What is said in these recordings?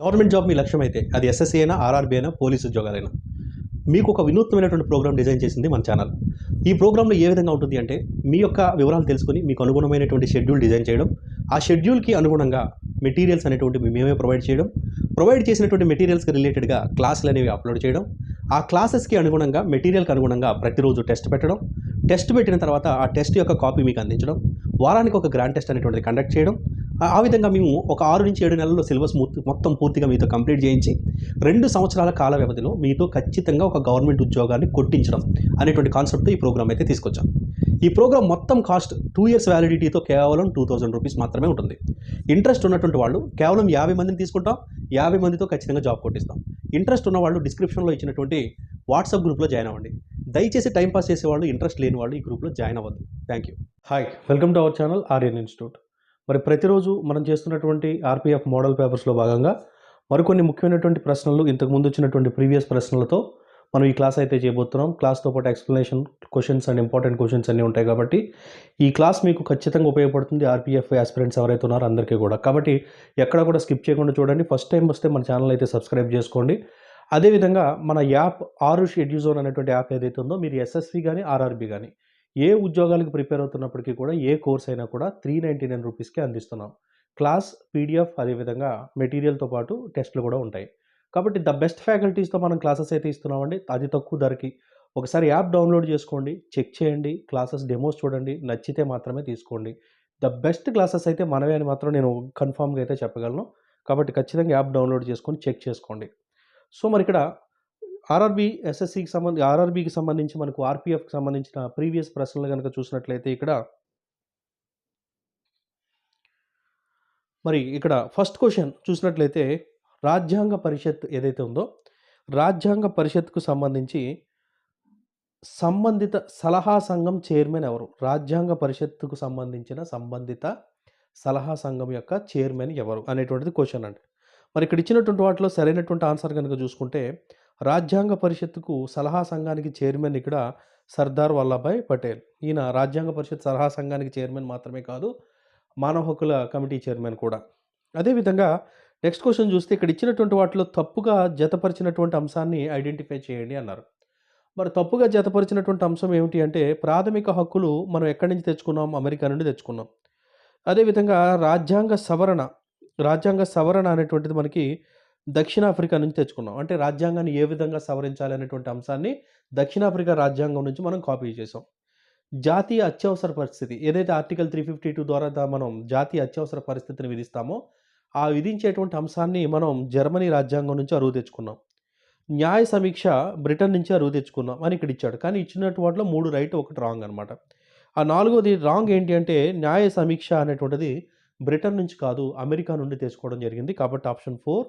Government job మీ లక్ష్యం అయితే అది ఎస్ఎస్సీ అయినా ఆర్ఆర్బీ అయినా పోలీస్ ఉద్యోగాలైనా. మీకు ఒక వినూత్నమైనటువంటి ప్రోగ్రామ్ డిజైన్ చేసింది మన ఛానల్. ఈ ప్రోగ్రాంలో ఏ విధంగా ఉంటుంది అంటే మీ యొక్క వివరాలు తెలుసుకుని మీకు అనుగుణమైనటువంటి షెడ్యూల్ డిజైన్ చేయడం ఆ షెడ్యూల్కి అనుగుణంగా మెటీరియల్స్ అనేటువంటి మేమే ప్రొవైడ్ చేయడం ప్రొవైడ్ చేసినటువంటి మెటీరియల్స్కి రిలేటెడ్గా క్లాసులు అనేవి అప్లోడ్ చేయడం ఆ క్లాసెస్కి అనుగుణంగా మెటీరియల్కి అనుగుణంగా ప్రతిరోజు టెస్ట్ పెట్టడం టెస్ట్ పెట్టిన తర్వాత ఆ టెస్ట్ యొక్క కాపీ మీకు అందించడం వారానికి ఒక గ్రాండ్ టెస్ట్ అనేటువంటిది కండక్ట్ చేయడం ఆ- విధంగా మేము ఒక ఆరు నుంచి ఏడు నెలల్లో సిలబస్ మొత్తం పూర్తిగా మీతో కంప్లీట్ చేయించి రెండు సంవత్సరాల కాల వ్యవధిలో మీతో ఖచ్చితంగా ఒక గవర్నమెంట్ ఉద్యోగాన్ని కొట్టించడం అనేటువంటి కాన్సెప్ట్తో ఈ ప్రోగ్రామ్ అయితే తీసుకొచ్చాం. ఈ ప్రోగ్రామ్ మొత్తం కాస్ట్ టూ ఇయర్స్ వ్యాలిడిటీతో కేవలం టూ థౌజండ్ రూపీస్ మాత్రమే ఉంటుంది. ఇంట్రెస్ట్ ఉన్నటువంటి వాళ్ళు కేవలం యాభై మందిని తీసుకుంటాం యాభై మందితో ఖచ్చితంగా జాబ్ కొట్టిస్తాం. ఇంట్రెస్ట్ ఉన్న వాళ్ళు డిస్క్రిప్షన్లో ఇచ్చినటువంటి వాట్సాప్ గ్రూప్లో జాయిన్ అవ్వండి. దయచేసి టైం పాస్ చేసేవాళ్ళు ఇంట్రెస్ట్ లేని వాళ్ళు ఈ గ్రూప్లో జాయిన్ అవ్వద్దు. Thank you. Hi welcome to our channel Aryan institute. మరి ప్రతిరోజు మనం చేస్తున్నటువంటి ఆర్పిఎఫ్ మోడల్ పేపర్స్లో భాగంగా మరికొన్ని ముఖ్యమైనటువంటి ప్రశ్నలు ఇంతకు ముందు వచ్చినటువంటి ప్రీవియస్ ప్రశ్నలతో మనం ఈ క్లాస్ అయితే చేయబోతున్నాం. క్లాస్తో పాటు explanation questions and important questions అన్నీ ఉంటాయి కాబట్టి ఈ క్లాస్ మీకు ఖచ్చితంగా ఉపయోగపడుతుంది. ఆర్పిఎఫ్ ఆస్పిరెంట్స్ ఎవరైతే ఉన్నారో అందరికీ కూడా. కాబట్టి ఎక్కడ కూడా స్కిప్ చేయకుండా చూడండి. ఫస్ట్ టైం వస్తే మన ఛానల్ అయితే సబ్స్క్రైబ్ చేసుకోండి. అదేవిధంగా మన యాప్ ఆరు ఎడ్యూజోన్ అనేటువంటి యాప్ ఏదైతే ఉందో మీరు ఎస్ఎస్సి కానీ ఆర్ఆర్బి కానీ ఏ ఉద్యోగాలకు ప్రిపేర్ అవుతున్నప్పటికీ కూడా ఏ కోర్స్ అయినా కూడా త్రీ నైంటీ నైన్ రూపీస్కి అందిస్తున్నాం. క్లాస్ పీడిఎఫ్ అదేవిధంగా మెటీరియల్తో పాటు టెస్ట్లు కూడా ఉంటాయి. కాబట్టి ద బెస్ట్ ఫ్యాకల్టీస్తో మనం క్లాసెస్ అయితే ఇస్తున్నామండి. అది తక్కువ ధరకి. ఒకసారి యాప్ డౌన్లోడ్ చేసుకోండి చెక్ చేయండి క్లాసెస్ డెమోస్ చూడండి నచ్చితే మాత్రమే తీసుకోండి. ద బెస్ట్ క్లాసెస్ అయితే మనమే అని మాత్రం నేను కన్ఫామ్గా అయితే చెప్పగలను. కాబట్టి ఖచ్చితంగా యాప్ డౌన్లోడ్ చేసుకొని చెక్ చేసుకోండి. సో మరి ఇక్కడ ఆర్ఆర్బీ ఎస్ఎస్సికి సంబంధి ఆర్ఆర్బీకి సంబంధించి మనకు ఆర్పిఎఫ్కి సంబంధించిన ప్రీవియస్ ప్రశ్నలు కనుక చూసినట్లయితే ఇక్కడ మరి ఇక్కడ ఫస్ట్ క్వశ్చన్ చూసినట్లయితే రాజ్యాంగ పరిషత్ ఏదైతే ఉందో రాజ్యాంగ పరిషత్కు సంబంధించి సంబంధిత సలహా సంఘం చైర్మన్ ఎవరు? రాజ్యాంగ పరిషత్తుకు సంబంధించిన సంబంధిత సలహా సంఘం యొక్క చైర్మన్ ఎవరు? అనేటువంటిది క్వశ్చన్ అండి. మరి ఇక్కడ ఇచ్చినటువంటి వాటిలో సరైనటువంటి ఆన్సర్ కనుక చూసుకుంటే రాజ్యాంగ పరిషత్తుకు సలహా సంఘానికి చైర్మన్ ఇక్కడ సర్దార్ వల్లభాయ్ పటేల్. ఈయన రాజ్యాంగ పరిషత్ సలహా సంఘానికి చైర్మన్ మాత్రమే కాదు మానవ హక్కుల కమిటీ చైర్మన్ కూడా. అదేవిధంగా నెక్స్ట్ క్వశ్చన్ చూస్తే ఇక్కడ ఇచ్చినటువంటి వాటిలో తప్పుగా జతపరిచినటువంటి అంశాన్ని ఐడెంటిఫై చేయండి అన్నారు. మరి తప్పుగా జతపరిచినటువంటి అంశం ఏమిటి అంటే ప్రాథమిక హక్కులు మనం ఎక్కడి నుంచి తెచ్చుకున్నాం? అమెరికా నుండి తెచ్చుకున్నాం. అదేవిధంగా రాజ్యాంగ సవరణ రాజ్యాంగ సవరణ అనేటువంటిది మనకి దక్షిణాఫ్రికా నుంచి తెచ్చుకున్నాం. అంటే రాజ్యాంగాన్ని ఏ విధంగా సవరించాలి అనేటువంటి అంశాన్ని దక్షిణాఫ్రికా రాజ్యాంగం నుంచి మనం కాపీ చేసాం జాతీయ అత్యవసర పరిస్థితి ఏదైతే ఆర్టికల్ త్రీ ఫిఫ్టీ టూ ద్వారా మనం జాతీయ అత్యవసర పరిస్థితిని విధిస్తామో ఆ విధించేటువంటి అంశాన్ని మనం జర్మనీ రాజ్యాంగం నుంచి అరువు తెచ్చుకున్నాం. న్యాయ సమీక్ష బ్రిటన్ నుంచి అరువు తెచ్చుకున్నాం అని ఇక్కడ ఇచ్చాడు. కానీ ఇచ్చినటువంటి వాటిలో మూడు రైట్ ఒకటి రాంగ్ అనమాట ఆ నాలుగోది రాంగ్ ఏంటి అంటే న్యాయ సమీక్ష అనేటువంటిది బ్రిటన్ నుంచి కాదు అమెరికా నుండి తెచ్చుకోవడం జరిగింది. కాబట్టి ఆప్షన్ ఫోర్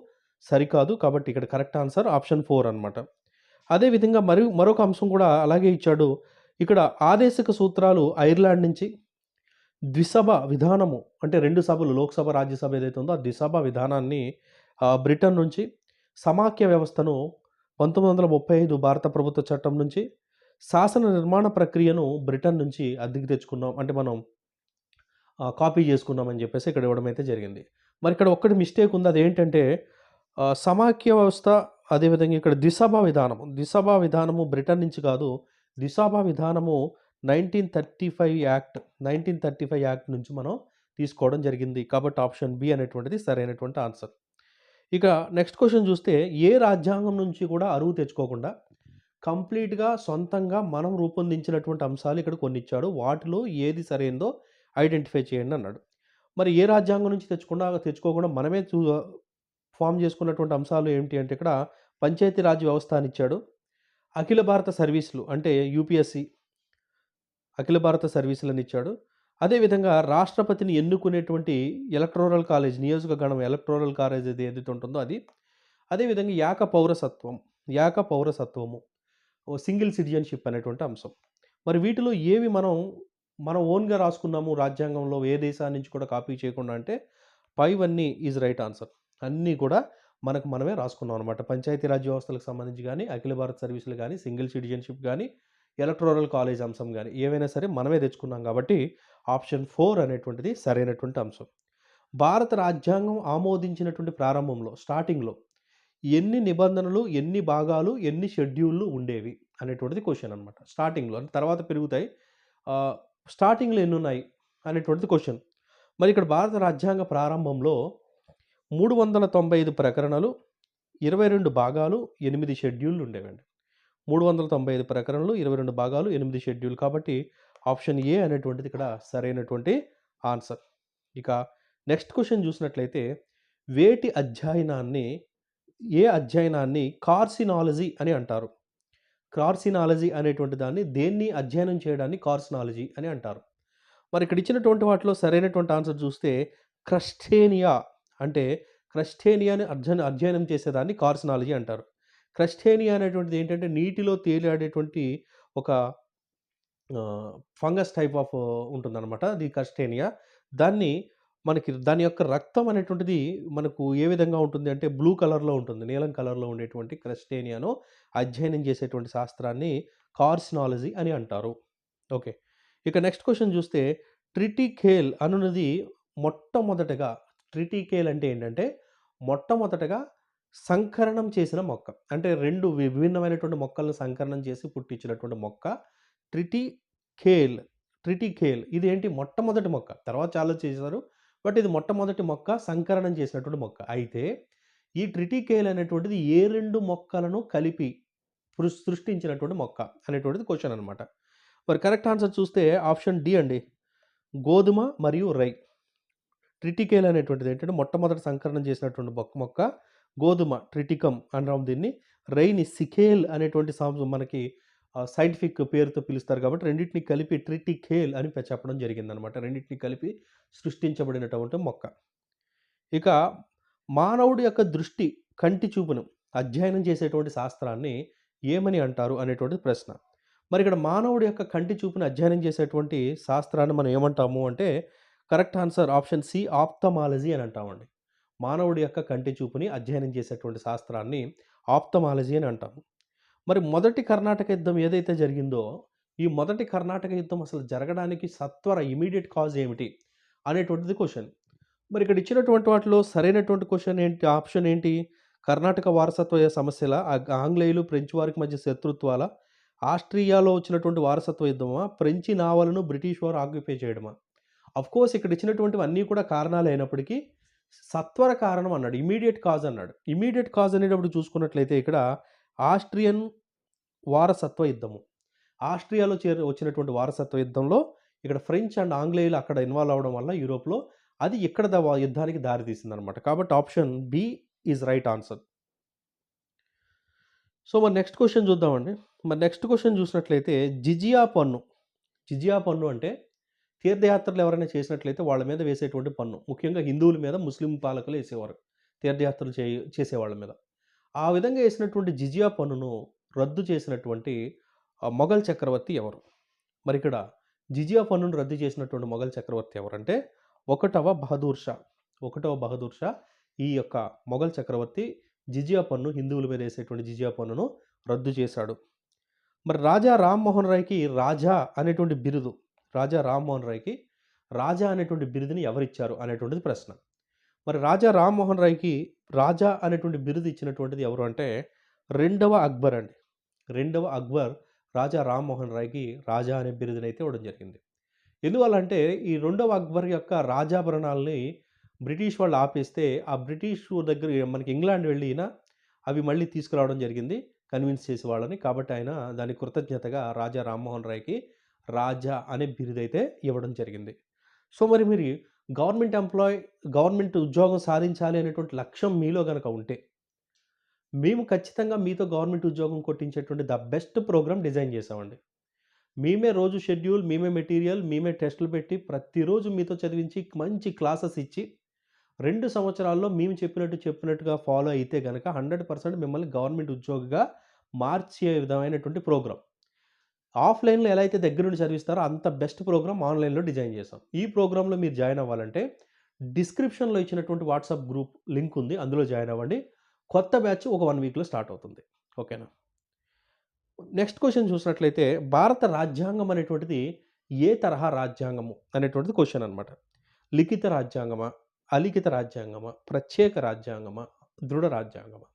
సరికాదు. కాబట్టి ఇక్కడ కరెక్ట్ ఆన్సర్ ఆప్షన్ ఫోర్ అనమాట అదేవిధంగా మరి మరొక అంశం కూడా అలాగే ఇచ్చాడు. ఇక్కడ ఆదేశక సూత్రాలు ఐర్లాండ్ నుంచి ద్విసభ విధానము అంటే రెండు సభలు లోక్సభ రాజ్యసభ ఏదైతే ఉందో ఆ ద్విసభ విధానాన్ని బ్రిటన్ నుంచి సమాఖ్య వ్యవస్థను పంతొమ్మిది వందల ముప్పై ఐదు భారత ప్రభుత్వ చట్టం నుంచి శాసన నిర్మాణ ప్రక్రియను బ్రిటన్ నుంచి అద్దెకి తెచ్చుకున్నాం. అంటే మనం కాపీ చేసుకున్నామని చెప్పేసి ఇక్కడ ఇవ్వడం అయితే జరిగింది. మరి ఇక్కడ ఒక్కటి మిస్టేక్ ఉంది. అదేంటంటే ఏంటంటే సమాఖ్య వ్యవస్థ అదేవిధంగా ఇక్కడ దిశాభా విధానం దిశాభా విధానము బ్రిటన్ నుంచి కాదు. దిశాభా విధానము nineteen thirty five act nineteen thirty five act నుంచి మనం తీసుకోవడం జరిగింది. కాబట్టి ఆప్షన్ బి అనేటువంటిది సరైనటువంటి ఆన్సర్. ఇక నెక్స్ట్ క్వశ్చన్ చూస్తే ఏ రాజ్యాంగం నుంచి కూడా అరువు తెచ్చుకోకుండా కంప్లీట్గా సొంతంగా మనం రూపొందించినటువంటి అంశాలు ఇక్కడ కొన్ని ఇచ్చాడు వాటిలో ఏది సరైందో ఐడెంటిఫై చేయండి అన్నాడు. మరి ఏ రాజ్యాంగం నుంచి తెచ్చుకుండా తెచ్చుకోకుండా మనమే చూ ఫామ్ చేసుకున్నటువంటి అంశాలు ఏమిటి అంటే ఇక్కడ పంచాయతీరాజ్ వ్యవస్థ అని ఇచ్చాడు. అఖిల భారత సర్వీసులు అంటే యూపీఎస్సి అఖిల భారత సర్వీసులు అని ఇచ్చాడు. అదేవిధంగా రాష్ట్రపతిని ఎన్నుకునేటువంటి ఎలక్ట్రోరల్ కాలేజ్ నియోజకగణం ఎలక్ట్రోరల్ కాలేజ్ అది ఏదైతే ఉంటుందో అది. అదేవిధంగా యాక పౌరసత్వం యాక పౌరసత్వము సింగిల్ సిటిజన్షిప్ అనేటువంటి అంశం. మరి వీటిలో ఏవి మనం మనం ఓన్గా రాసుకున్నాము రాజ్యాంగంలో ఏ దేశాన్ని నుంచి కూడా కాపీ చేయకుండా అంటే పైవన్నీ ఈజ్ రైట్ ఆన్సర్. అన్నీ కూడా మనకు మనమే రాసుకున్నాం అనమాట పంచాయతీరాజ్ వ్యవస్థలకు సంబంధించి కానీ అఖిల భారత్ సర్వీసులు కానీ సింగిల్ సిటిజన్షిప్ కానీ ఎలక్ట్రోరల్ కాలేజ్ అంశం కానీ ఏవైనా సరే మనమే తెచ్చుకున్నాం కాబట్టి ఆప్షన్ ఫోర్ అనేటువంటిది సరైనటువంటి అంశం భారత రాజ్యాంగం ఆమోదించినటువంటి ప్రారంభంలో స్టార్టింగ్‌లో ఎన్ని నిబంధనలు, ఎన్ని భాగాలు, ఎన్ని షెడ్యూళ్ళు ఉండేవి అనేటువంటిది క్వశ్చన్ అనమాట. స్టార్టింగ్‌లో అంటే తర్వాత పెరుగుతాయి. స్టార్టింగ్లో ఎన్ని ఎన్నున్నాయి అనేటువంటిది క్వశ్చన్ మరి ఇక్కడ భారత రాజ్యాంగ ప్రారంభంలో 395 ప్రకరణలు, 22 భాగాలు, ఎనిమిది షెడ్యూల్‌లు ఉండేవండి. 395 ప్రకరణలు, 22 భాగాలు, ఎనిమిది షెడ్యూల్ కాబట్టి ఆప్షన్ ఏ అనేటువంటిది ఇక్కడ సరైనటువంటి ఆన్సర్. ఇక నెక్స్ట్ క్వశ్చన్ చూసినట్లయితే వేటి అధ్యయనాన్ని ఏ అధ్యయనాన్ని కార్సినాలజీ అని అంటారు? కార్సినాలజీ అనేటువంటి దాన్ని దేన్ని అధ్యయనం చేయడాన్ని కార్సినాలజీ అని అంటారు. మరి ఇక్కడ ఇచ్చినటువంటి వాటిలో సరైనటువంటి ఆన్సర్ చూస్తే క్రస్టేనియా అంటే క్రస్టేనియాని అర్జన్ అధ్యయనం చేసేదాన్ని కార్సినాలజీ అంటారు. క్రస్టేనియా అనేటువంటిది ఏంటంటే నీటిలో తేలాడేటువంటి ఒక ఫంగస్ టైప్ ఆఫ్ ఉంటుందన్నమాట అది క్రస్టేనియా. దాన్ని మనకి దాని యొక్క రక్తం అనేటువంటిది మనకు ఏ విధంగా ఉంటుంది అంటే బ్లూ కలర్‌లో ఉంటుంది. నీలం కలర్‌లో ఉండేటువంటి క్రస్టేనియాను అధ్యయనం చేసేటువంటి శాస్త్రాన్ని కార్సినాలజీ అని అంటారు. ఓకే. ఇక నెక్స్ట్ క్వశ్చన్ చూస్తే ట్రిటికేల్ అనున్నది మొట్టమొదటగా ట్రిటికేల్ అంటే ఏంటంటే మొట్టమొదటగా సంకరణం చేసిన మొక్క. అంటే రెండు విభిన్నమైనటువంటి మొక్కలను సంకరణం చేసి పుట్టించినటువంటి మొక్క ట్రిటికేల్. ట్రిటికేల్ ఇదేంటి మొట్టమొదటి మొక్క. తర్వాత చాలా చేశారు. బట్ ఇది మొట్టమొదటి మొక్క సంకరణం చేసినటువంటి మొక్క. అయితే ఈ ట్రిటికేల్ అనేటువంటిది ఏ రెండు మొక్కలను కలిపి సృష్టించినటువంటి మొక్క అనేటువంటిది క్వశ్చన్ అనమాట. మరి కరెక్ట్ ఆన్సర్ చూస్తే ఆప్షన్ డి అండి. గోధుమ మరియు రై. ట్రిటికేల్ అనేటువంటిది ఏంటంటే మొట్టమొదటి సంకరణం చేసినటువంటి మొక్క మొక్క గోధుమ ట్రిటికమ్ అంటాం దీన్ని. రైని సికేల్ అనేటువంటి సాంస్ మనకి సైంటిఫిక్ పేరుతో పిలుస్తారు కాబట్టి రెండింటిని కలిపి ట్రిటికేల్ అని చెప్పడం జరిగిందనమాట. రెండింటిని కలిపి సృష్టించబడినటువంటి మొక్క. ఇక మానవుడి యొక్క దృష్టి, కంటి చూపును అధ్యయనం చేసేటువంటి శాస్త్రాన్ని ఏమని అంటారు అనేటువంటి ప్రశ్న. మరి ఇక్కడ మానవుడి యొక్క కంటి చూపును అధ్యయనం చేసేటువంటి శాస్త్రాన్ని మనం ఏమంటాము అంటే correct answer option C ophthalmology అని అంటామండి. మానవుడి యొక్క కంటి చూపుని అధ్యయనం చేసేటువంటి శాస్త్రాన్ని ఆప్తమాలజీ అని అంటాము. మరి మొదటి కర్ణాటక యుద్ధం ఏదైతే జరిగిందో ఈ మొదటి కర్ణాటక యుద్ధం అసలు జరగడానికి సత్వర ఇమీడియట్ కాజ్ ఏమిటి అనేటువంటిది క్వశ్చన్ మరి ఇక్కడ ఇచ్చినటువంటి వాటిలో సరైనటువంటి క్వశ్చన్ ఏంటి? ఆప్షన్ ఏంటి? కర్ణాటక వారసత్వ సమస్యల, ఆంగ్లేయులు, ఫ్రెంచ్ వారికి మధ్య శత్రుత్వాల, ఆస్ట్రియాలో వచ్చినటువంటి వారసత్వ యుద్ధమా, ఫ్రెంచి నావలను బ్రిటిష్ వారు ఆక్యుపై చేయడమా? ఆఫ్‌కోర్స్ ఇక్కడ ఇచ్చినటువంటివి అన్నీ కూడా కారణాలు అయినప్పటికీ సత్వర కారణం అన్నాడు. ఇమ్మీడియేట్ కాజ్ అన్నాడు. ఇమీడియట్ కాజ్ అనేటప్పుడు చూసుకున్నట్లయితే ఇక్కడ ఆస్ట్రియన్ వారసత్వ యుద్ధము. ఆస్ట్రియాలో చేరి వచ్చినటువంటి వారసత్వ యుద్ధంలో ఇక్కడ ఫ్రెంచ్ అండ్ ఆంగ్లేయులు అక్కడ ఇన్వాల్వ్ అవ్వడం వల్ల యూరోప్‌లో అది ఇక్కడ యుద్ధానికి దారి తీసిందనమాట. కాబట్టి option B is right answer. So, మరి నెక్స్ట్ క్వశ్చన్ చూద్దామండి. మరి నెక్స్ట్ క్వశ్చన్ చూసినట్లయితే జిజియా పన్ను. జిజియా పన్ను అంటే తీర్థయాత్రలు ఎవరైనా చేసినట్లయితే వాళ్ళ మీద వేసేటువంటి పన్ను. ముఖ్యంగా హిందువుల మీద ముస్లిం పాలకులు వేసేవారు తీర్థయాత్రలు చే చేసేవాళ్ళ మీద. ఆ విధంగా వేసినటువంటి జిజియా పన్నును రద్దు చేసినటువంటి మొఘల్ చక్రవర్తి ఎవరు? మరి ఇక్కడ జిజియా పన్నును రద్దు చేసినటువంటి మొఘల్ చక్రవర్తి ఎవరంటే ఒకటవ బహదూర్ షా. ఒకటవ బహదూర్ షా ఈ యొక్క మొఘల్ చక్రవర్తి జిజియా పన్ను హిందువుల మీద వేసేటువంటి జిజియా పన్నును రద్దు చేశాడు. మరి రాజా రామ్మోహన్ రాయ్‌కి రాజా అనేటువంటి బిరుదు రాజా రామ్మోహన్ రాయ్‌కి రాజా అనేటువంటి బిరుదుని ఎవరిచ్చారు అనేటువంటిది ప్రశ్న. మరి రాజా రామ్మోహన్ రాయ్‌కి రాజా అనేటువంటి బిరుదు ఇచ్చినటువంటిది ఎవరు అంటే రెండవ అక్బర్ అండి. రెండవ అక్బర్ రాజా రామ్మోహన్ రాయ్‌కి రాజా అనే బిరుదుని అయితే ఇవ్వడం జరిగింది. ఎందువల్లంటే ఈ రెండవ అక్బర్ యొక్క రాజాభరణాలని బ్రిటిష్ వాళ్ళు ఆపేస్తే ఆ బ్రిటిష్ దగ్గర మనకి ఇంగ్లాండ్ వెళ్ళినా అవి మళ్ళీ తీసుకురావడం జరిగింది. కన్విన్స్ చేసే వాళ్ళని. కాబట్టి ఆయన దాని కృతజ్ఞతగా రాజా రామ్మోహన్ రాయ్‌కి రాజా అనే బిరుదైతే ఇవ్వడం జరిగింది. సో, మరి మీరు గవర్నమెంట్ ఎంప్లాయ్ గవర్నమెంట్ ఉద్యోగం సాధించాలి అనేటువంటి లక్ష్యం మీలో కనుక ఉంటే మేము ఖచ్చితంగా మీతో గవర్నమెంట్ ఉద్యోగం కొట్టించేటువంటి ద బెస్ట్ ప్రోగ్రామ్ డిజైన్ చేసామండి మేమే రోజు షెడ్యూల్, మేమే మెటీరియల్, మేమే టెస్టులు పెట్టి ప్రతిరోజు మీతో చదివించి మంచి క్లాసెస్ ఇచ్చి రెండు సంవత్సరాల్లో మేము చెప్పినట్టు చెప్పినట్టుగా ఫాలో అయితే గనక 100% మిమ్మల్ని గవర్నమెంట్ ఉద్యోగిగా మార్చే విధమైనటువంటి ప్రోగ్రామ్. ఆఫ్‌లైన్‌లో ఎలా అయితే దగ్గరుండి చదివిస్తారో అంత బెస్ట్ ప్రోగ్రామ్ ఆన్‌లైన్‌లో డిజైన్ చేశాం. ఈ ప్రోగ్రాంలో మీరు జాయిన్ అవ్వాలంటే డిస్క్రిప్షన్‌లో ఇచ్చినటువంటి వాట్సాప్ గ్రూప్ లింక్ ఉంది. అందులో జాయిన్ అవ్వండి. కొత్త బ్యాచ్ ఒక వన్ వీక్‌లో స్టార్ట్ అవుతుంది. ఓకేనా? నెక్స్ట్ క్వశ్చన్ చూసినట్లయితే భారత రాజ్యాంగం అనేటువంటిది ఏ తరహా రాజ్యాంగము అనేటువంటిది క్వశ్చన్ అనమాట. లిఖిత రాజ్యాంగమా? అలిఖిత రాజ్యాంగమా? ప్రత్యేక రాజ్యాంగమా? దృఢ రాజ్యాంగమా?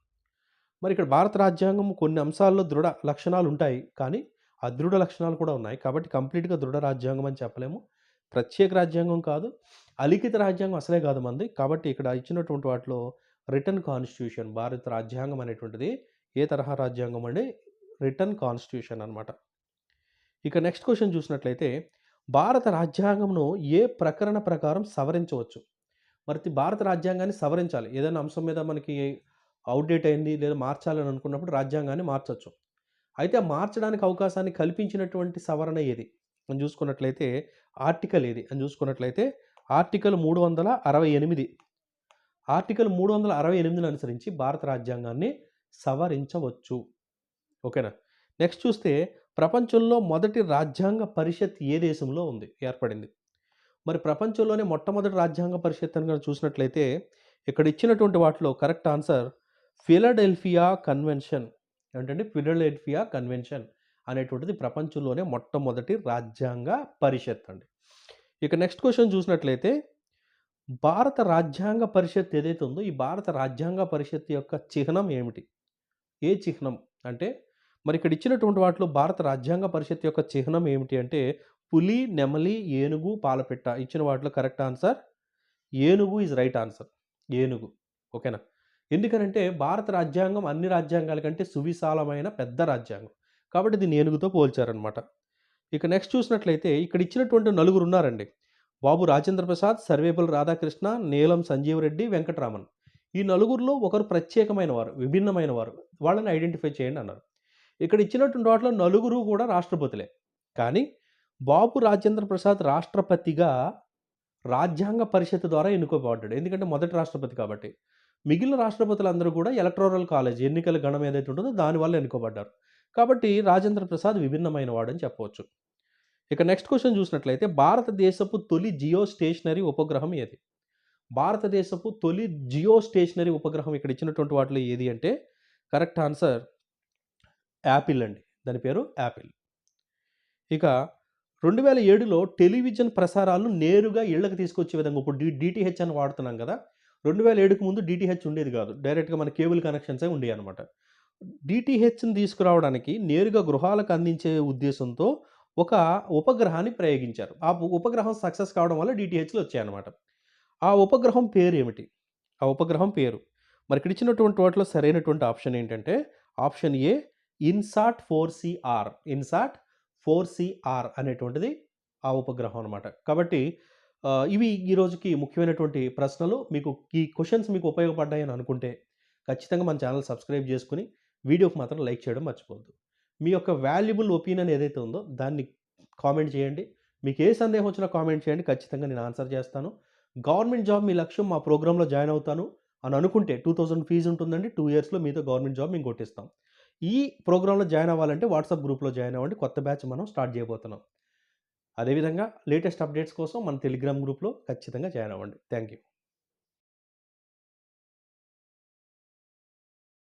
మరి ఇక్కడ భారత రాజ్యాంగం కొన్ని అంశాల్లో దృఢ లక్షణాలు ఉంటాయి కానీ, అదృఢ లక్షణాలు కూడా ఉన్నాయి. కాబట్టి కంప్లీట్‌గా దృఢ రాజ్యాంగం అని చెప్పలేము. ప్రత్యేక రాజ్యాంగం కాదు. అలిఖిత రాజ్యాంగం అసలే కాదు మనది. కాబట్టి ఇక్కడ ఇచ్చినటువంటి వాటిలో రిటర్న్ కాన్స్టిట్యూషన్ భారత రాజ్యాంగం అనేటువంటిది ఏ తరహా రాజ్యాంగం అండి? రిటర్న్ కాన్స్టిట్యూషన్ అనమాట. ఇక నెక్స్ట్ క్వశ్చన్ చూసినట్లయితే భారత రాజ్యాంగంను ఏ ప్రకరణ ప్రకారం సవరించవచ్చు? మరి భారత రాజ్యాంగాన్ని సవరించాలి. ఏదైనా అంశం మీద మనకి అవుట్డేట్ అయింది లేదా మార్చాలని అనుకున్నప్పుడు రాజ్యాంగాన్ని మార్చవచ్చు అయితే మార్చడానికి అవకాశాన్ని కల్పించినటువంటి సవరణ ఏది? అని చూసుకున్నట్లయితే ఆర్టికల్ ఏది? అని చూసుకున్నట్లయితే ఆర్టికల్ 368. ఆర్టికల్ 368ని అనుసరించి భారత రాజ్యాంగాన్ని సవరించవచ్చు. ఓకేనా? నెక్స్ట్ చూస్తే ప్రపంచంలో మొదటి రాజ్యాంగ పరిషత్ ఏ దేశంలో ఉంది? ఏర్పడింది. మరి ప్రపంచంలోనే మొట్టమొదటి రాజ్యాంగ పరిషత్ అని కనుక చూసినట్లయితే ఇక్కడ ఇచ్చినటువంటి వాటిలో కరెక్ట్ ఆన్సర్ ఫిలడెల్ఫియా కన్వెన్షన్. ఏంటండి? ఫిలడెల్ఫియా కన్వెన్షన్ అనేటువంటిది ప్రపంచంలోనే మొట్టమొదటి రాజ్యాంగ పరిషత్ అండి. ఇక నెక్స్ట్ క్వశ్చన్ చూసినట్లయితే భారత రాజ్యాంగ పరిషత్ ఏదైతే ఉందో ఈ భారత రాజ్యాంగ పరిషత్ యొక్క చిహ్నం ఏమిటి? ఏ చిహ్నం? అంటే మరి ఇక్కడ ఇచ్చినటువంటి వాటిలో భారత రాజ్యాంగ పరిషత్ యొక్క చిహ్నం ఏమిటి అంటే పులి, నెమలి, ఏనుగు, పాలపిట్ట. ఇచ్చిన వాటిలో కరెక్ట్ ఆన్సర్ ఏనుగు ఈజ్ రైట్ ఆన్సర్. ఏనుగు. ఓకేనా? ఎందుకనంటే భారత రాజ్యాంగం అన్ని రాజ్యాంగాల కంటే సువిశాలమైన పెద్ద రాజ్యాంగం. కాబట్టి దీన్ని ఏనుగుతో పోల్చారనమాట. ఇక నెక్స్ట్ చూసినట్లయితే ఇక్కడ ఇచ్చినటువంటి నలుగురు ఉన్నారండి. బాబు రాజేంద్ర ప్రసాద్, సర్వేపల్లి రాధాకృష్ణ, నీలం సంజీవ్ రెడ్డి, వెంకటరామన్. ఈ నలుగురిలో ఒకరు ప్రత్యేకమైన వారు, విభిన్నమైన వారు. వాళ్ళని ఐడెంటిఫై చేయండి అన్నారు. ఇక్కడ ఇచ్చినటువంటి వాటిలో నలుగురు కూడా రాష్ట్రపతులే. కానీ బాబు రాజేంద్ర ప్రసాద్ రాష్ట్రపతిగా రాజ్యాంగ పరిషత్ ద్వారా ఎన్నుకోబడ్డాడు. ఎందుకంటే మొదటి రాష్ట్రపతి కాబట్టి. మిగిలిన రాష్ట్రపతులందరూ కూడా ఎలక్టోరల్ కాలేజ్ ఎన్నికల గణం ఏదైతే ఉంటుందో దానివల్ల ఎన్నుకోబడ్డారు. కాబట్టి రాజేంద్ర ప్రసాద్ విభిన్నమైన వాడని చెప్పవచ్చు. ఇక నెక్స్ట్ క్వశ్చన్ చూసినట్లయితే భారతదేశపు తొలి జియో స్టేషనరీ ఉపగ్రహం ఏది? భారతదేశపు తొలి జియో స్టేషనరీ ఉపగ్రహం ఇక్కడ ఇచ్చినటువంటి వాటిలో ఏది అంటే కరెక్ట్ ఆన్సర్ యాపిల్ అండి. దాని పేరు యాపిల్. ఇక 2007లో టెలివిజన్ ప్రసారాలు నేరుగా ఇళ్ళకి తీసుకొచ్చే విధంగా ఇప్పుడు డి డిటిహెచ్ అని వాడుతున్నాం కదా! 2007కి ముందు డిటిహెచ్ ఉండేది కాదు. డైరెక్ట్‌గా మన కేబుల్ కనెక్షన్సే ఉండేది అనమాట డిటిహెచ్ని తీసుకురావడానికి నేరుగా గృహాలకు అందించే ఉద్దేశంతో ఒక ఉపగ్రహాన్ని ప్రయోగించారు. ఆ ఉపగ్రహం సక్సెస్ కావడం వల్ల డిటిహెచ్లు వచ్చాయన్నమాట. ఆ ఉపగ్రహం పేరు ఏమిటి ఆ ఉపగ్రహం పేరు. మరి ఇక్కడ ఇచ్చినటువంటి వాటిలో సరైనటువంటి ఆప్షన్ ఏంటంటే ఆప్షన్ ఏ ఇన్‌సాట్ 4సీఆర్. ఇన్‌సాట్ 4సీఆర్ అనేటువంటిది ఆ ఉపగ్రహం అనమాట. కాబట్టి ఇవి ఈ రోజుకి ముఖ్యమైనటువంటి ప్రశ్నలు. మీకు ఈ క్వశ్చన్స్ మీకు ఉపయోగపడ్డాయని అనుకుంటే ఖచ్చితంగా మన ఛానల్ సబ్స్క్రైబ్ చేసుకుని వీడియోకి మాత్రం లైక్ చేయడం మర్చిపోవద్దు. మీ యొక్క వాల్యుబుల్ ఒపీనియన్ ఏదైతే ఉందో దాన్ని కామెంట్ చేయండి. మీకు ఏ సందేహం వచ్చినా కామెంట్ చేయండి. ఖచ్చితంగా నేను ఆన్సర్ చేస్తాను. గవర్నమెంట్ జాబ్ మీ లక్ష్యం మా ప్రోగ్రాంలో జాయిన్ అవుతాను అని అనుకుంటే టూ థౌజండ్ ఫీజు ఉంటుందండి. టూ ఇయర్స్‌లో మీతో గవర్నమెంట్ జాబ్ మేము కొట్టిస్తాం. ఈ ప్రోగ్రాంలో జాయిన్ అవ్వాలంటే వాట్సాప్ గ్రూప్‌లో జాయిన్ అవ్వండి. కొత్త బ్యాచ్ మనం స్టార్ట్ చేయబోతున్నాం. అదేవిధంగా లేటెస్ట్ అప్డేట్స్ కోసం మన టెలిగ్రామ్ గ్రూప్‌లో ఖచ్చితంగా జాయిన్ అవ్వండి. Thank you.